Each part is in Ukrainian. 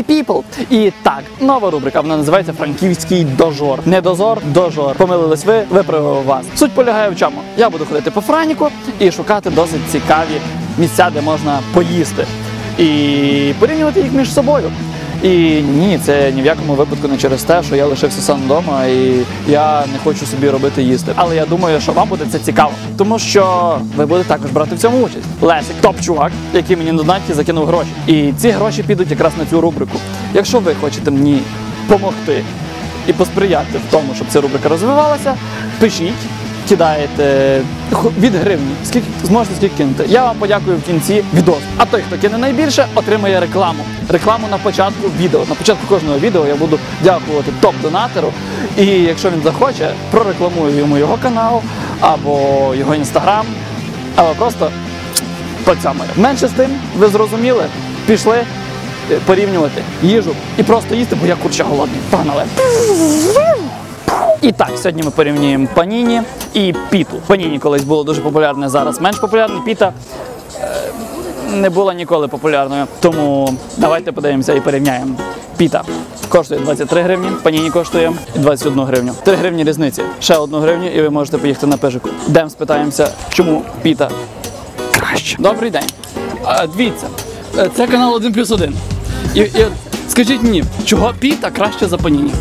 Hey people! І так, нова рубрика, вона називається Франківський дожор. Не дозор, дожор. Помилились ви, виправив вас. Суть полягає в чому? Я буду ходити по Франіку і шукати досить цікаві місця, де можна поїсти. І порівнювати їх між собою. І ні, це ні в якому випадку не через те, що я лишився сам вдома і я не хочу собі робити їсти. Але я думаю, що вам буде це цікаво, тому що ви будете також брати в цьому участь. Лесик, топ-чувак, який мені на донаті закинув гроші. І ці гроші підуть якраз на цю рубрику. Якщо ви хочете мені допомогти і посприяти в тому, щоб ця рубрика розвивалася, пишіть. Кидаєте від гривні, скільки зможете скільки кинути. Я вам подякую в кінці відео. А той, хто кине найбільше, отримає рекламу. Рекламу на початку відео. На початку кожного відео я буду дякувати топ-донатору. І якщо він захоче, прорекламую йому його канал або його інстаграм, або просто поцямаю. Менше з тим, ви зрозуміли, пішли е, порівнювати їжу і просто їсти, бо я курча голодний. Погнали. І так, сьогодні ми порівнюємо паніні і піту. Паніні колись було дуже популярне, зараз менш популярне. Піта е, не була ніколи популярною. Тому давайте подивимося і порівняємо. Піта коштує 23 гривні, паніні коштує 21 гривню. 3 гривні різниці. Ще одну гривню, і ви можете поїхати на пижику. Дем спитаємося, чому піта краще. Добрий день. А, дивіться, е, це канал 1 плюс 1. І, і скажіть мені, чого піта краще за паніні?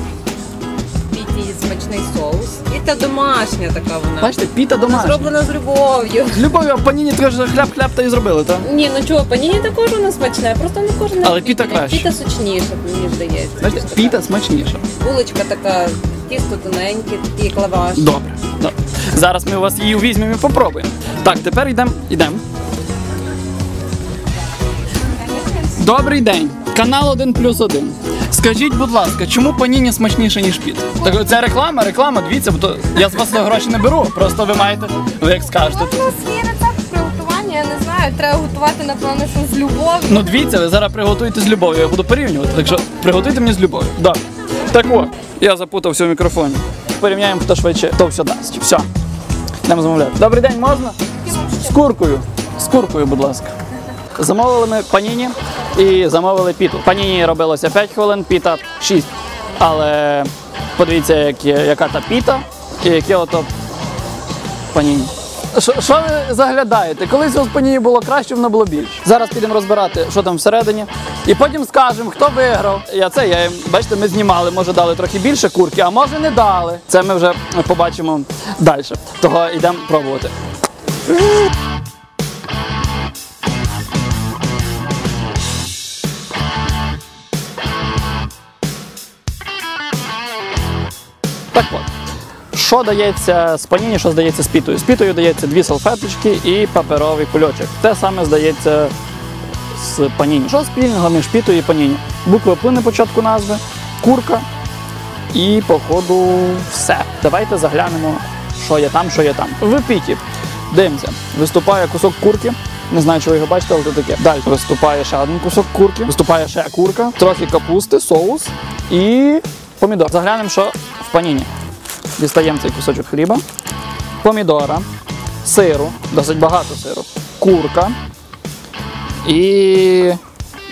Піті смачний соус. І та домашня така вона. Бачите, піта домашня. Зроблена з любов'ю. З любов'ю, а паніні теж хляб-хляб та і зробили, так? Ні, ну чого, паніні також вона смачна, просто не кожен. Але піта краще. Піта сочніша, мені здається. Бачите, Така піта смачніша. Булочка така, тісто тоненьке, такий як лаваш. Добре. Добре. Зараз ми у вас її візьмемо і попробуємо. Так, тепер йдемо. Йдемо. Добрий день. Канал 1 плюс 1. Скажіть, будь ласка, чому паніні смачніше, ніж піт? Так це реклама, реклама, дивіться, бо то я з вас гроші не беру. Просто ви маєте, ви як скажете. У нас є рецепт приготування, я не знаю, треба готувати, напевно, що з любов'ю. Ну дивіться, ви зараз приготуєте з любов'ю, я буду порівнювати. Так що приготуйте мені з любов'ю. Да. Так о, я запутався в мікрофоні. Порівняємо, хто швидше то все дасть. Все. Йдемо замовляти. Добрий день, можна? З куркою. З куркою, будь ласка. Замовили ми паніні і замовили піту. Паніні робилося 5 хвилин, піта 6. Але подивіться, як є- яка та піта і яке ото паніні. Що що ви заглядаєте? Колись у паніні було краще, воно було більше. Зараз підемо розбирати, що там всередині. І потім скажемо, хто виграв. Я це я їм- бачите, ми знімали, може дали трохи більше курки, а може не дали. Це ми вже побачимо далі. Того йдемо пробувати. Так от. Що дається з паніні, що здається з пітою? З пітою дається дві салфеточки і паперовий кульочок. Те саме здається з паніні. Що спільного між пітою і паніні? Буква П на початку назви, курка і, походу, все. Давайте заглянемо, що є там, що є там. В піті. Дивимося. Виступає кусок курки. Не знаю, чи ви його бачите, але це таке. Далі виступає ще один кусок курки, виступає ще курка, трохи капусти, соус і помідор. Заглянемо, що паніні. Дістаємо цей кусочок хліба, помідора, сиру, досить багато сиру, курка. І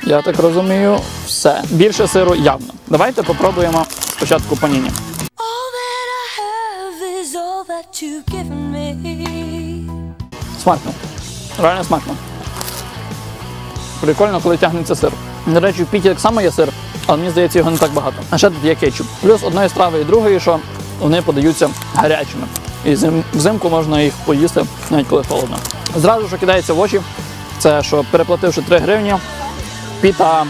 я так розумію, все. Більше сиру явно. Давайте попробуємо спочатку паніні. Смачно. Реально смачно. Прикольно, коли тягнеться сир. До речі, в піті так само є сир, але мені здається, його не так багато. А ще тут є кетчуп. Плюс одної страви і другої, що вони подаються гарячими. І зим- взимку можна їх поїсти, навіть коли холодно. Зразу, що кидається в очі, це що переплативши 3 гривні, піта,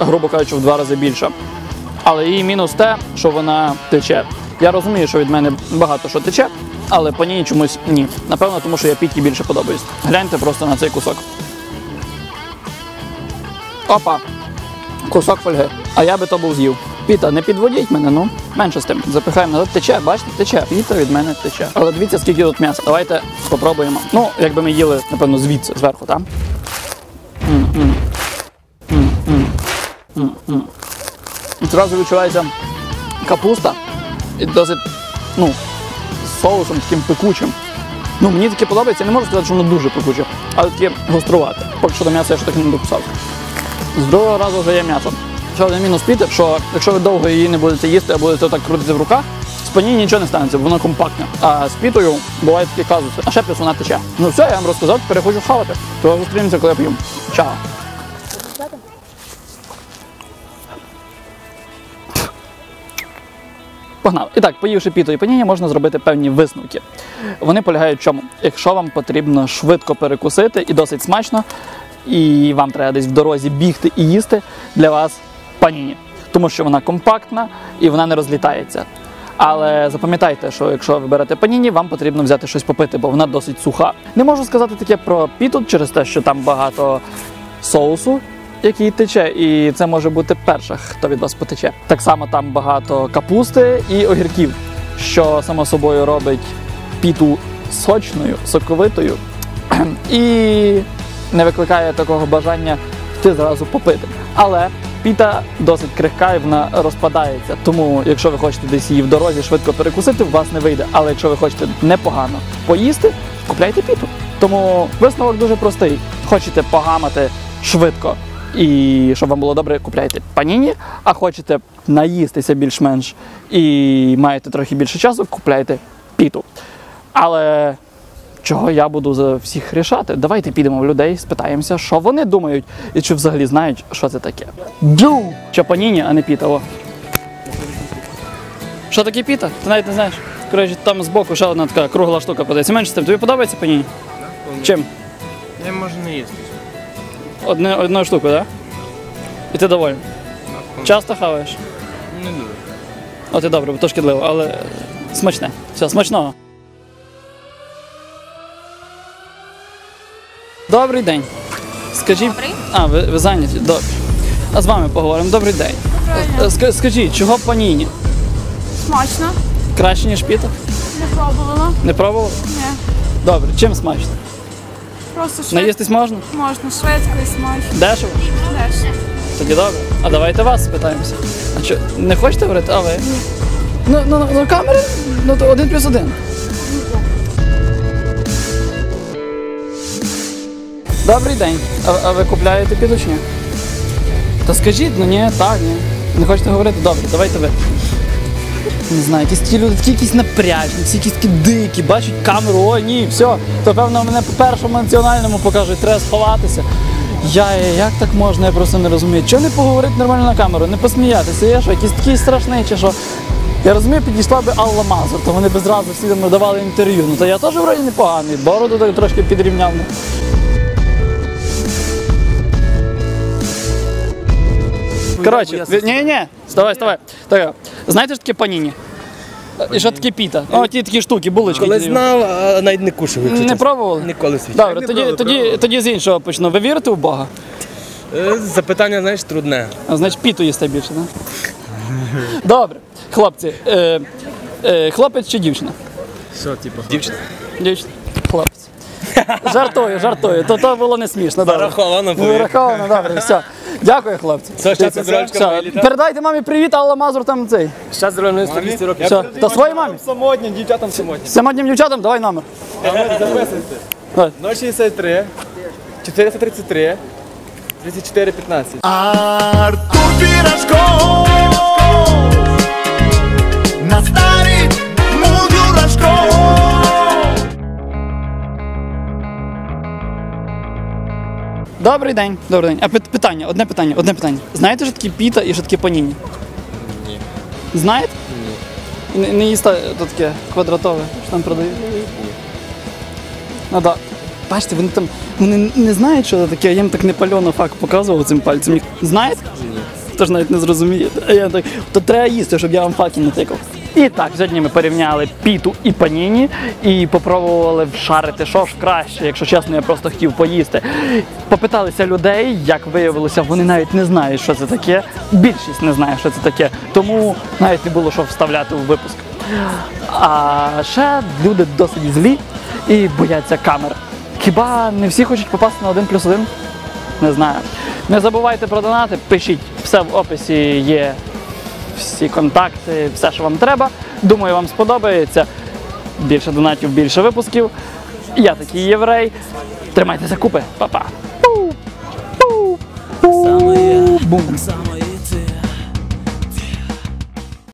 грубо кажучи, в два рази більша. Але її мінус те, що вона тече. Я розумію, що від мене багато що тече, але по ній чомусь ні. Напевно, тому що я піті більше подобаюсь. Гляньте просто на цей кусок. Опа! Кусок фольги. А я би то був з'їв. Піта, не підводіть мене, ну. Менше з тим. Запихаємо назад. Тече, бачите, тече. Піта від мене тече. Але дивіться, скільки тут м'яса. Давайте спробуємо. Ну, якби ми їли, напевно, звідси, зверху, так? Зразу відчувається капуста і досить, ну, з соусом таким пекучим. Ну, мені таке подобається, я не можу сказати, що воно дуже пекуче, але таке гострувате. Поки що до м'яса я ще так не докусав. З другого разу вже є м'ясо. Ще один мінус піти, що якщо ви довго її не будете їсти, а будете так крутити в руках, з паніні нічого не станеться, воно компактне. А з пітою бувають такі казуси. А ще плюс вона тече. Ну все, я вам розказав, хочу хавати. То зустрінемося, коли я п'ю. Чао. Погнали. І так, поївши піто і паніні, можна зробити певні висновки. Вони полягають в чому? Якщо вам потрібно швидко перекусити і досить смачно, і вам треба десь в дорозі бігти і їсти, для вас паніні. Тому що вона компактна і вона не розлітається. Але запам'ятайте, що якщо ви берете паніні, вам потрібно взяти щось попити, бо вона досить суха. Не можу сказати таке про піту через те, що там багато соусу, який тече, і це може бути перша, хто від вас потече. Так само там багато капусти і огірків, що само собою робить піту сочною, соковитою і не викликає такого бажання йти зразу попити. Але піта досить крихка і вона розпадається. Тому, якщо ви хочете десь її в дорозі швидко перекусити, у вас не вийде. Але якщо ви хочете непогано поїсти, купляйте піту. Тому висновок дуже простий. Хочете погамати швидко і щоб вам було добре, купляйте паніні, а хочете наїстися більш-менш і маєте трохи більше часу, купляйте піту. Але чого я буду за всіх рішати? Давайте підемо в людей, спитаємося, що вони думають і чи взагалі знають, що це таке. Джу! Що паніні, а не піта. О. Що таке піта? Ти навіть не знаєш. Коротше, там збоку ще одна така кругла штука подається. Менше з тим. Тобі подобається паніні? Чим? Я можу не їсти. Одне, одною штукою, так? І ти довольний. Часто хаваєш? Не дуже. От і добре, бо то шкідливо, але смачне. Все, смачного. Добрий день. Скажіть. Добрий. А, ви, ви зайняті? Добре. А з вами поговоримо. Добрий день. Е, ска- Скажіть, чого паніні? Смачно. Краще, ніж піта? Не пробувала. Не пробували? Ні. Добре, чим смачно? Просто швидко Наїстись можна? можна, швидко і смачно. Дешево? Деш. Тоді добре. А давайте вас спитаємося. А що, не хочете говорити? А ви? Ну, ну, ну камери, ну то один плюс один. Добрий день. А, ви купляєте піду? Та скажіть, ну ні, так, ні. Не хочете говорити? Добре, давайте ви. Не знаю, якісь ті люди такі якісь напряжні, всі якісь дикі, бачать камеру, ой ні, все. То певно мене по першому національному покажуть, треба сховатися. Я, як так можна, я просто не розумію. Чого не поговорити нормально на камеру, не посміятися? Я що, якийсь такий страшний чи що? Я розумію, підійшла би Алла Мазур, то вони б зразу всі там надавали інтерв'ю. Ну то я теж вроді непоганий, бороду так трошки підрівняв. Коротше, ні, ні, ставай, ставай. Так, знаєте, що таке паніні? І що таке піта? О, ті такі штуки, булочки. Коли знав, а навіть не кушав. якщо Не чесно. пробували? Ніколи в світі. Добре, Не тоді, пробував, тоді, тоді з іншого почну. Ви вірите в Бога? Е, Запитання, знаєш, трудне. А, значить, піту їсте більше, так? Добре. Хлопці, е, е, хлопець чи дівчина? Що, типу? Дівчина. Дівчина. Хлопець. Жартую, жартую. То, то було не смішно. Добре. Зараховано, повір. Враховано, добре, все. Дякую, хлопці. Все, щас, Все, мої літа. Передайте мамі привіт, Алла Мазур там цей. Щас зробимо 100 років. Все. Та своїй мамі. Самотні, дівчатам самотні. Самотнім дівчатам, давай номер. Записуйте. Давай. 063, 433, 34, 15. Артур Пирожков Добрий день. Добрий день. А питання, одне питання, одне питання. Знаєте, що таке піта і що таке паніні? Ні. Знаєте? Ні. Не, не їсте то таке квадратове, що там продають? Ну так. Бачите, вони там вони не знають, що це таке, я їм так непальоно факт показував цим пальцем. Знаєте? Ні. Тож навіть не зрозумієте. А я так, то треба їсти, щоб я вам факи не тикав. І так, сьогодні ми порівняли піту і паніні і попробували вшарити, що ж краще, якщо чесно, я просто хотів поїсти. Попиталися людей, як виявилося, вони навіть не знають, що це таке. Більшість не знає, що це таке, тому навіть не було що вставляти у випуск. А ще люди досить злі і бояться камер. Хіба не всі хочуть попасти на один плюс один? Не знаю. Не забувайте про донати, пишіть. Все в описі є всі контакти, все, що вам треба. Думаю, вам сподобається. Більше донатів, більше випусків. Я такий єврей. Тримайтеся купи. Па-па. Бум.